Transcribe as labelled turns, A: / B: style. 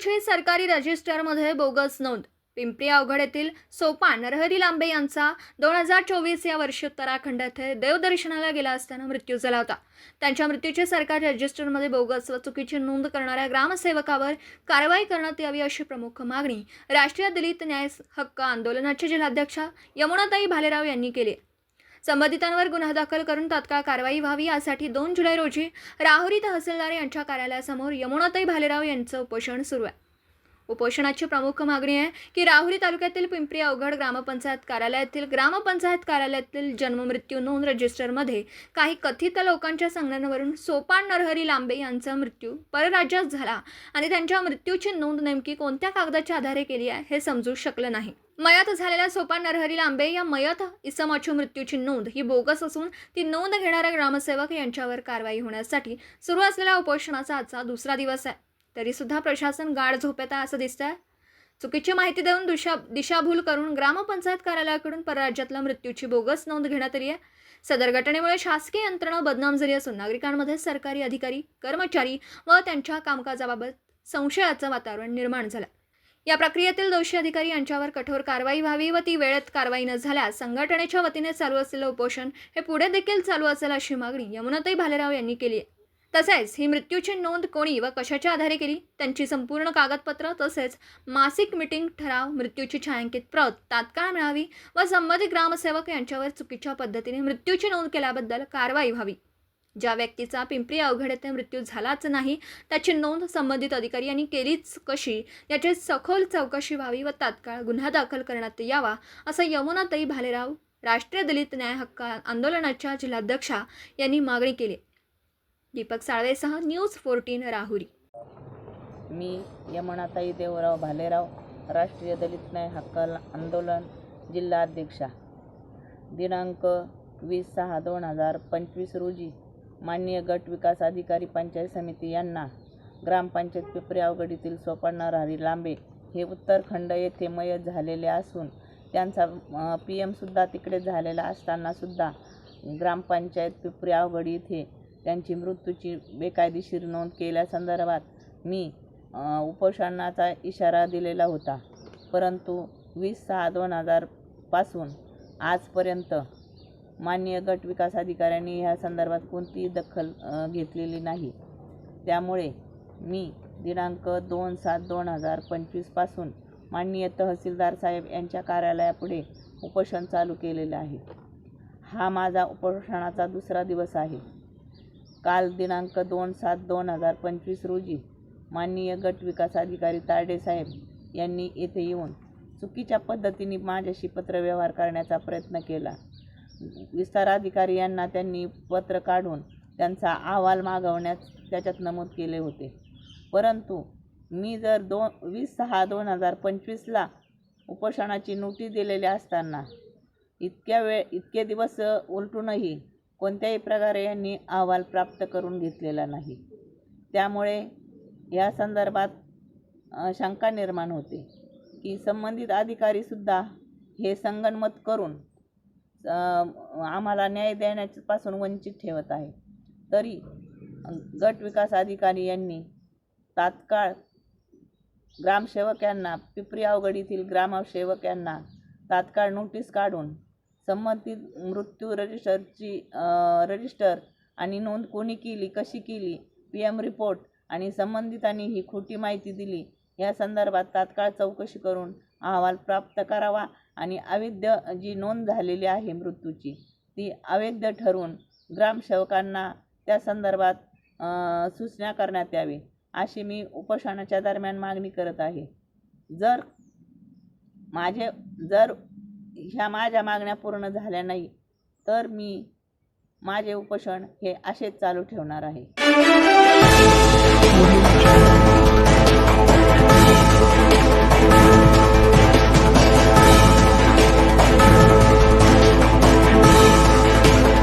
A: सरकारी रजिस्टरमध्ये बोगस नोंद. पिंपरी अवघड येथील सोपान नरहरी लांबे यांचा दोन हजार चोवीस या वर्षी उत्तराखंड येथे देवदर्शनाला गेला असताना मृत्यू झाला होता. त्यांच्या मृत्यूची सरकारी रजिस्टरमध्ये बोगस व चुकीची नोंद करणाऱ्या ग्रामसेवकावर कारवाई करण्यात यावी अशी प्रमुख मागणी राष्ट्रीय दलित न्याय हक्क आंदोलनाचे जिल्हाध्यक्षा यमुनाताई भालेराव यांनी केली संबंधितांवर गुन्हा दाखल करून तात्काळ कारवाई व्हावी यासाठी दोन जुलै रोजी राहुरी तहसीलदार यांच्या कार्यालयासमोर यमुनाताई भालेराव यांचं उपोषण सुरू आहे. उपोषणाची प्रमुख मागणी आहे की राहुरी तालुक्यातील पिंपरी अवघड ग्रामपंचायत कार्यालयातील ग्रामपंचायत कार्यालयातील जन्ममृत्यू नोंद रजिस्टरमध्ये काही कथित लोकांच्या सांगण्यावरून सोपान नरहरी लांबे यांचा मृत्यू परराज्यात झाला आणि त्यांच्या मृत्यूची नोंद नेमकी कोणत्या कागदाच्या आधारे केली आहे हे समजू शकलं नाही. मयत झालेल्या सोपान नरहरी लांबे या मयत इसमाची मृत्यूची नोंद ही बोगस असून ती नोंद घेणाऱ्या ग्रामसेवक यांच्यावर कारवाई होण्यासाठी सुरू असलेल्या उपोषणाचा आजचा दुसरा दिवस आहे. तरीसुद्धा प्रशासन गाढ झोपेत आहे असं दिसतंय. चुकीची माहिती देऊन दिशा दिशाभूल करून ग्रामपंचायत कार्यालयाकडून परराज्यातल्या मृत्यूची बोगस नोंद घेण्यात आली आहे. सदर घटनेमुळे शासकीय यंत्रणा बदनाम झाली असून नागरिकांमध्ये सरकारी अधिकारी कर्मचारी व त्यांच्या कामकाजाबाबत संशयाचं वातावरण निर्माण झालं. या प्रक्रियेतील दोषी अधिकारी यांच्यावर कठोर कारवाई व्हावी व ती वेळेत कारवाई न झाल्यास संघटनेच्या वतीने चालू असलेलं उपोषण हे पुढे देखील चालू असेल अशी मागणी यमुनाताई भालेराव यांनी केली आहे. तसेच ही मृत्यूची नोंद कोणी व कशाच्या आधारे केली? त्यांची संपूर्ण कागदपत्र तसेच मासिक मिटिंग ठराव मृत्यूची छायांकित प्रत तात्काळ मिळावी व संबंधित ग्रामसेवक यांच्यावर चुकीच्या पद्धतीने मृत्यूची नोंद केल्याबद्दल कारवाई व्हावी. ज्या व्यक्तीचा पिंपरी अवघड येथे मृत्यू झालाच नाही त्याची नोंद संबंधित अधिकारी यांनी केलीच कशी? याची सखोल चौकशी व्हावी व तात्काळ गुन्हा दाखल करण्यात यावा असं यमुनाताई भालेराव राष्ट्रीय दलित न्याय हक्क आंदोलनाच्या जिल्हाध्यक्षा यांनी मागणी केली. दीपक साळवेसह न्यूज फोर्टीन राहुरी.
B: मी यमनाताई देवराव भालेराव राष्ट्रीय दलित न्याय हक्क आंदोलन जिल्हा अध्यक्षा दिनांक वीस सहा दोन हजार पंचवीस रोजी माननीय गट विकास अधिकारी पंचायत समिती यांना ग्रामपंचायत पिपरी अवघडीतील सोपान राहरी लांबे हे उत्तरखंड येथे मयत झालेले असून त्यांचा पी एमसुद्धा तिकडे झालेला असतानासुद्धा ग्रामपंचायत पिपरी अवघडी येथे त्यांची मृत्यूची बेकायदेशीर नोंद केल्यासंदर्भात मी उपोषणाचा इशारा दिलेला होता. परंतु वीस सहा दोन हजारपासून आजपर्यंत माननीय गट विकास अधिकाऱ्यांनी ह्या संदर्भात कोणतीही दखल घेतलेली नाही. त्यामुळे मी दिनांक दोन सात दोन हजार पंचवीसपासून माननीय तहसीलदार साहेब यांच्या कार्यालयापुढे उपोषण चालू केलेलं आहे. हा माझा उपोषणाचा दुसरा दिवस आहे. काल दिनांक दोन सात दोन हजार पंचवीस रोजी माननीय गट विकास अधिकारी तारडेसाहेब यांनी येथे येऊन चुकीच्या पद्धतीने माझ्याशी पत्रव्यवहार करण्याचा प्रयत्न केला. विस्तार अधिकारी यांना त्यांनी पत्र काढून त्यांचा अहवाल मागवण्यास त्याच्यात नमूद केले होते. परंतु मी जर दोन वीस सहा दोन हजार पंचवीसला उपोषणाची नोटीस दिलेली असताना इतक्या वेळ इतके दिवस उलटूनही कोणत्याही प्रकारे यांनी अहवाल प्राप्त करून घेतलेला नाही. त्यामुळे या संदर्भात शंका निर्माण होते की संबंधित अधिकारीसुद्धा हे संगणमत करून आम्हाला न्याय देण्यापासून वंचित ठेवत आहे तरी गट विकास अधिकारी यांनी तात्काळ ग्रामसेवक यांना पिपरी अवघडीतील ग्रामसेवक यांना तात्काळ नोटीस काढून संबंधित मृत्यू रजिस्टरची रजिस्टर आणि नोंद कोणी केली कशी केली पी एम रिपोर्ट आणि संबंधितांनी ही खोटी माहिती दिली या संदर्भात तात्काळ चौकशी करून अहवाल प्राप्त करावा आणि अवैध जी नोंद झालेली आहे मृत्यूची ती अवैध ठरवून ग्रामसेवकांना त्या संदर्भात सूचना करण्यात यावी अशी मी उपोषणाच्या दरम्यान मागणी करत आहे. जर माझे जर ह्या माझ्या मागण्या पूर्ण झाल्या नाही तर मी माझे उपोषण हे असेच चालू ठेवणार आहे.